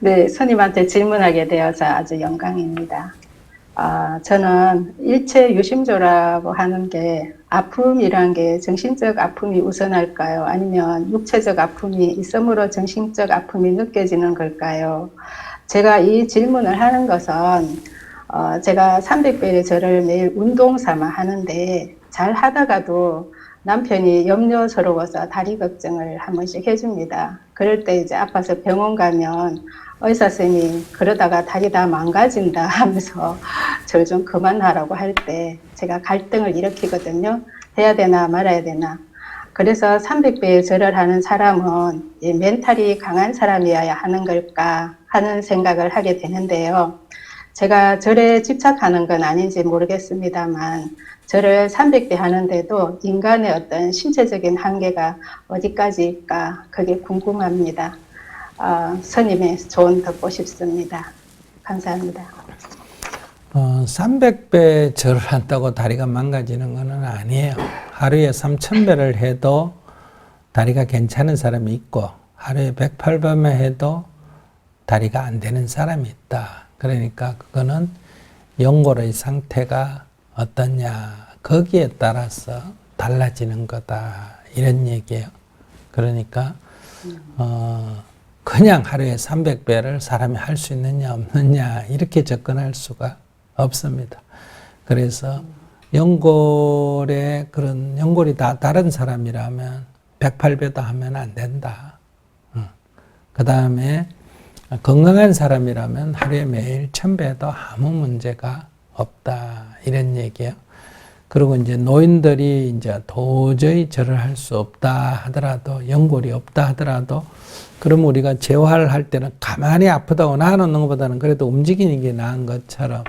네, 스님한테 질문하게 되어서 아주 영광입니다. 아, 저는 일체 유심조라고 하는 게 아픔이란 게 정신적 아픔이 우선할까요? 아니면 육체적 아픔이 있음으로 정신적 아픔이 느껴지는 걸까요? 제가 이 질문을 하는 것은 어, 제가 300배의 절을 매일 운동 삼아 하는데 잘 하다가도 남편이 염려스러워서 다리 걱정을 한 번씩 해줍니다. 그럴 때 이제 아파서 병원 가면 의사 선생님이 그러다가 다리 다 망가진다 하면서 절좀 그만하라고 할 때 제가 갈등을 일으키거든요. 해야 되나 말아야 되나. 그래서 300배의 절을 하는 사람은 이 멘탈이 강한 사람이어야 하는 걸까 하는 생각을 하게 되는데요. 제가 절에 집착하는 건 아닌지 모르겠습니다만 절을 300배 하는데도 인간의 어떤 신체적인 한계가 어디까지일까 그게 궁금합니다. 어, 스님의 조언 듣고 싶습니다. 감사합니다. 어, 300배 절을 한다고 다리가 망가지는 것은 아니에요. 하루에 3,000배를 해도 다리가 괜찮은 사람이 있고, 하루에 108배만 해도 다리가 안 되는 사람이 있다. 그러니까 그거는 연골의 상태가 어떠냐, 거기에 따라서 달라지는 거다. 이런 얘기예요. 그러니까, 어, 그냥 하루에 300배를 사람이 할 수 있느냐, 없느냐, 이렇게 접근할 수가 없습니다. 그래서 연골에 그런 연골이 다 다른 사람이라면 108배도 하면 안 된다. 그 다음에 건강한 사람이라면 하루에 매일 1000배도 아무 문제가 없다. 이런 얘기예요. 그리고 이제 노인들이 이제 도저히 절을 할 수 없다 하더라도 연골이 없다 하더라도 그럼 우리가 재활을 할 때는 가만히 아프다고 놔놓는 것보다는 그래도 움직이는 게 나은 것처럼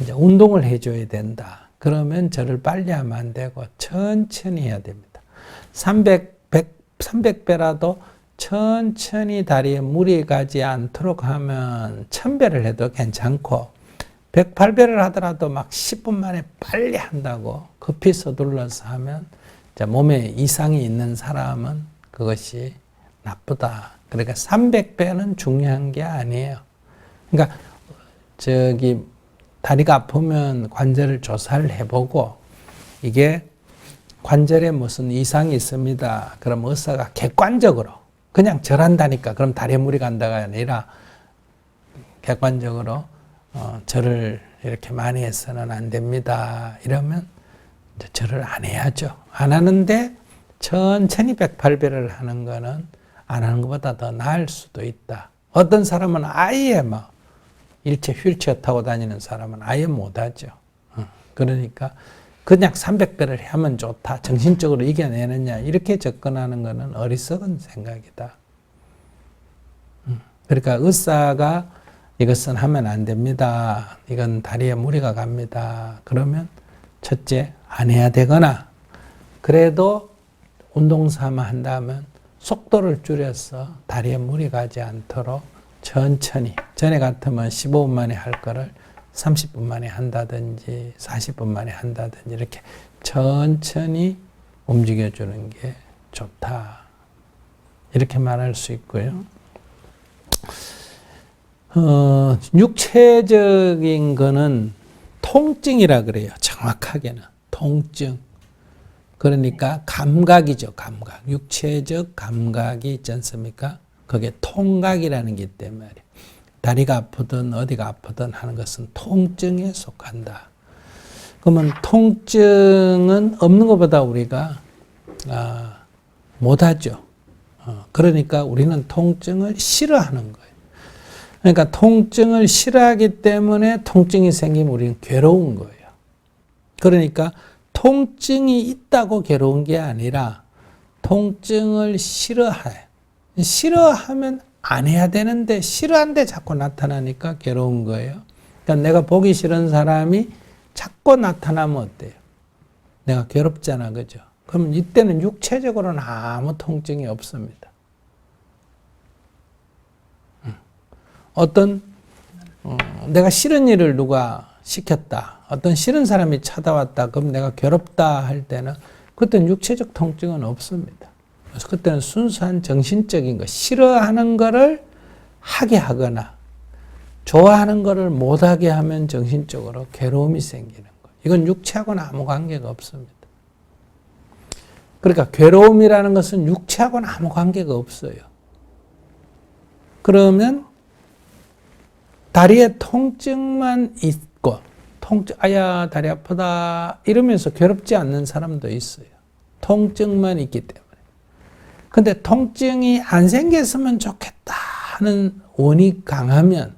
이제 운동을 해줘야 된다. 그러면 절을 빨리 하면 안 되고 천천히 해야 됩니다. 300, 100, 300배라도 천천히 다리에 무리 가지 않도록 하면 1000배를 해도 괜찮고 108배를 하더라도 막 10분 만에 빨리 한다고 급히 서둘러서 하면 몸에 이상이 있는 사람은 그것이 나쁘다. 그러니까 300배는 중요한 게 아니에요. 그러니까 저기 다리가 아프면 관절을 조사를 해보고 이게 관절에 무슨 이상이 있습니다. 그럼 의사가 객관적으로 그냥 절한다니까 그럼 다리에 물이 간다가 아니라 객관적으로 어, 절을 이렇게 많이 해서는 안 됩니다. 이러면 절을 안 해야죠. 안 하는데 천천히 108배를 하는 거는 안 하는 것보다 더 나을 수도 있다. 어떤 사람은 아예 막 일체 휠체어 타고 다니는 사람은 아예 못하죠. 어, 그러니까 그냥 300배를 하면 좋다. 정신적으로 이겨내느냐. 이렇게 접근하는 것은 어리석은 생각이다. 음, 그러니까 의사가 이것은 하면 안 됩니다. 이건 다리에 무리가 갑니다. 그러면 첫째, 안 해야 되거나, 그래도 운동 삼아 한다면 속도를 줄여서 다리에 무리 가지 않도록 천천히, 전에 같으면 15분 만에 할 거를 30분 만에 한다든지 40분 만에 한다든지 이렇게 천천히 움직여주는 게 좋다. 이렇게 말할 수 있고요. 어, 육체적인 거는 통증이라 그래요. 정확하게는. 통증. 그러니까 감각이죠. 감각. 육체적 감각이 있지 않습니까? 그게 통각이라는 게 말이에요. 다리가 아프든 어디가 아프든 하는 것은 통증에 속한다. 그러면 통증은 없는 것보다 우리가 아, 못하죠. 어, 그러니까 우리는 통증을 싫어하는 거예요. 그러니까 통증을 싫어하기 때문에 통증이 생기면 우리는 괴로운 거예요. 그러니까 통증이 있다고 괴로운 게 아니라 통증을 싫어해. 싫어하면 안 해야 되는데 싫어한데 자꾸 나타나니까 괴로운 거예요. 그러니까 내가 보기 싫은 사람이 자꾸 나타나면 어때요? 내가 괴롭잖아, 그죠? 그럼 이때는 육체적으로는 아무 통증이 없습니다. 어떤 어, 내가 싫은 일을 누가 시켰다. 어떤 싫은 사람이 찾아왔다. 그럼 내가 괴롭다 할 때는 그때는 육체적 통증은 없습니다. 그래서 그때는 순수한 정신적인 거, 싫어하는 거를 하게 하거나 좋아하는 거를 못하게 하면 정신적으로 괴로움이 생기는 거예요. 이건 육체하고는 아무 관계가 없습니다. 그러니까 괴로움이라는 것은 육체하고는 아무 관계가 없어요. 그러면 다리에 통증만 있고 통증 아야 다리 아프다 이러면서 괴롭지 않는 사람도 있어요. 통증만 있기 때문에. 근데 통증이 안 생겼으면 좋겠다 하는 원이 강하면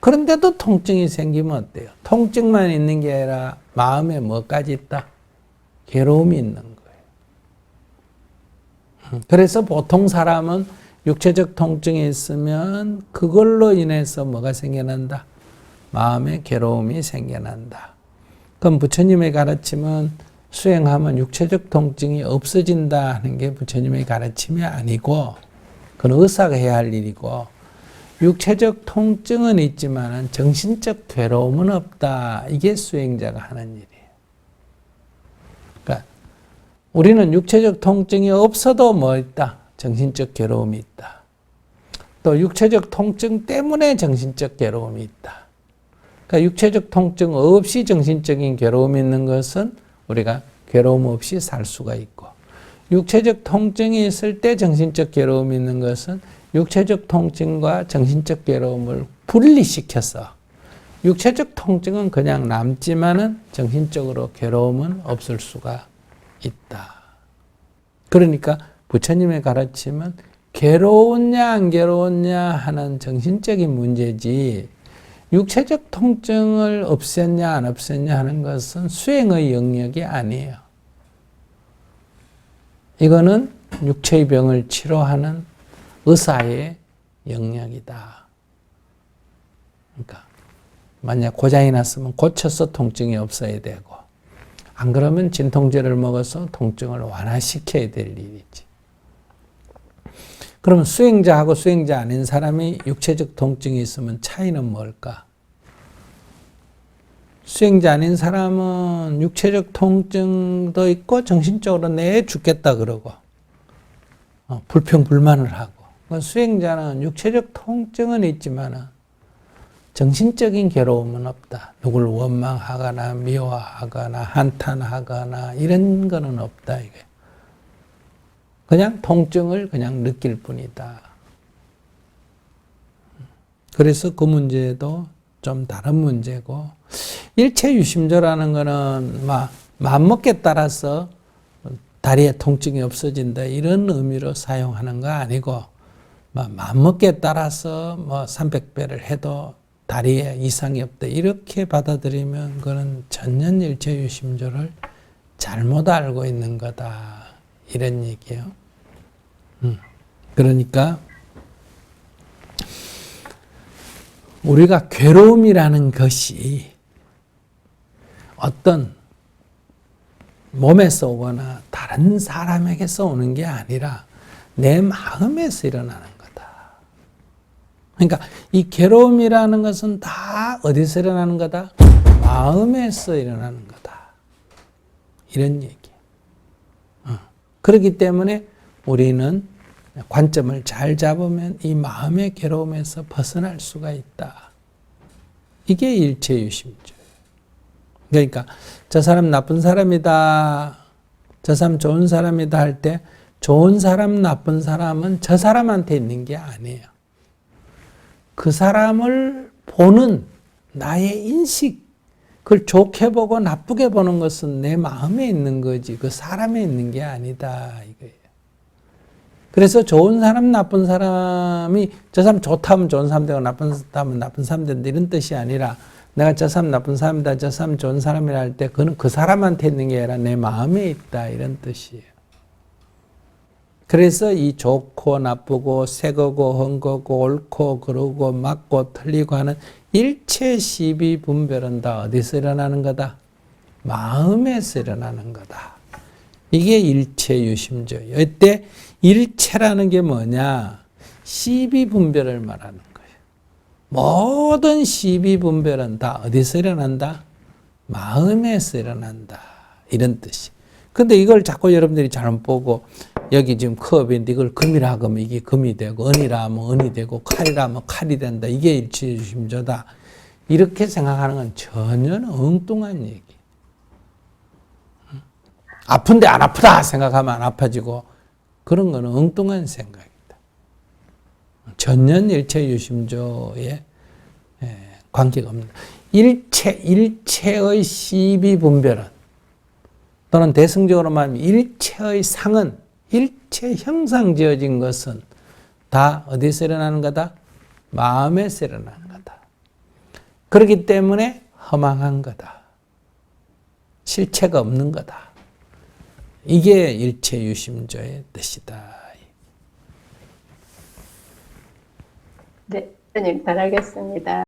그런데도 통증이 생기면 어때요? 통증만 있는 게 아니라 마음에 뭐까지 있다? 괴로움이 있는 거예요. 음, 그래서 보통 사람은 육체적 통증이 있으면 그걸로 인해서 뭐가 생겨난다? 마음의 괴로움이 생겨난다. 그럼 부처님의 가르침은 수행하면 육체적 통증이 없어진다 하는 게 부처님의 가르침이 아니고 그건 의사가 해야 할 일이고 육체적 통증은 있지만 정신적 괴로움은 없다. 이게 수행자가 하는 일이에요. 그러니까 우리는 육체적 통증이 없어도 뭐 있다? 정신적 괴로움이 있다. 또 육체적 통증 때문에 정신적 괴로움이 있다. 그러니까 육체적 통증 없이 정신적인 괴로움이 있는 것은 우리가 괴로움 없이 살 수가 있고 육체적 통증이 있을 때 정신적 괴로움이 있는 것은 육체적 통증과 정신적 괴로움을 분리시켜서 육체적 통증은 그냥 남지만은 정신적으로 괴로움은 없을 수가 있다. 그러니까 부처님의 가르침은 괴로웠냐 안 괴로웠냐 하는 정신적인 문제지 육체적 통증을 없앴냐 안 없앴냐 하는 것은 수행의 영역이 아니에요. 이거는 육체의 병을 치료하는 의사의 영역이다. 그러니까 만약 고장이 났으면 고쳐서 통증이 없어야 되고 안 그러면 진통제를 먹어서 통증을 완화시켜야 될 일이지. 그러면 수행자하고 수행자 아닌 사람이 육체적 통증이 있으면 차이는 뭘까? 수행자 아닌 사람은 육체적 통증도 있고 정신적으로 내 죽겠다 그러고 어, 불평 불만을 하고 수행자는 육체적 통증은 있지만 정신적인 괴로움은 없다. 누굴 원망하거나 미워하거나 한탄하거나 이런 거는 없다 이게. 그냥 통증을 그냥 느낄 뿐이다. 그래서 그 문제도 좀 다른 문제고 일체 유심조라는 거는 막 마음먹기에 따라서 다리에 통증이 없어진다 이런 의미로 사용하는 거 아니고 막 마음먹기에 따라서 뭐 300배를 해도 다리에 이상이 없다 이렇게 받아들이면 그는 전년 일체 유심조를 잘못 알고 있는 거다 이런 얘기예요. 음. 그러니까 우리가 괴로움이라는 것이 어떤 몸에서 오거나 다른 사람에게서 오는 게 아니라 내 마음에서 일어나는 거다. 그러니까 이 괴로움이라는 것은 다 어디서 일어나는 거다? 마음에서 일어나는 거다. 이런 얘기. 어. 그렇기 때문에 우리는 관점을 잘 잡으면 이 마음의 괴로움에서 벗어날 수가 있다. 이게 일체유심죠. 그러니까 저 사람 나쁜 사람이다. 저 사람 좋은 사람이다 할 때 좋은 사람, 나쁜 사람은 저 사람한테 있는 게 아니에요. 그 사람을 보는 나의 인식, 그걸 좋게 보고 나쁘게 보는 것은 내 마음에 있는 거지 그 사람에 있는 게 아니다 이거예요. 그래서 좋은 사람, 나쁜 사람이 저 사람 좋다면 좋은 사람 되고 나쁜 사람은 나쁜 사람 된다 이런 뜻이 아니라 내가 저 사람 나쁜 사람이다, 저 사람 좋은 사람이라 할 때 그는 그 사람한테 있는 게 아니라 내 마음에 있다 이런 뜻이에요. 그래서 이 좋고 나쁘고 새 거고 헛 거고 옳고 그르고 맞고 틀리고 하는 일체 시비 분별은 다 어디서 일어나는 거다? 마음에서 일어나는 거다. 이게 일체 유심조. 이때 일체라는 게 뭐냐? 시비 분별을 말하는 거예요. 모든 시비 분별은 다 어디서 일어난다? 마음에서 일어난다. 이런 뜻이. 근데 이걸 자꾸 여러분들이 잘못 보고 여기 지금 컵인데 이걸 금이라 하면 이게 금이 되고 은이라 하면 은이 되고 칼이라 하면 칼이 된다. 이게 일체유심조다. 이렇게 생각하는 건 전혀 엉뚱한 얘기. 아픈데 안 아프다 생각하면 안 아파지고 그런 거는 엉뚱한 생각이다. 전혀 일체 유심조에 예, 관계가 없는 일체 일체의 시비 분별은 또는 대승적으로 말하면 일체의 상은 일체 형상 지어진 것은 다 어디서 일어나는 거다? 마음에서 일어나는 거다. 그렇기 때문에 허망한 거다. 실체가 없는 거다. 이게 일체 유심조의 뜻이다. 네, 선생님 잘 알겠습니다.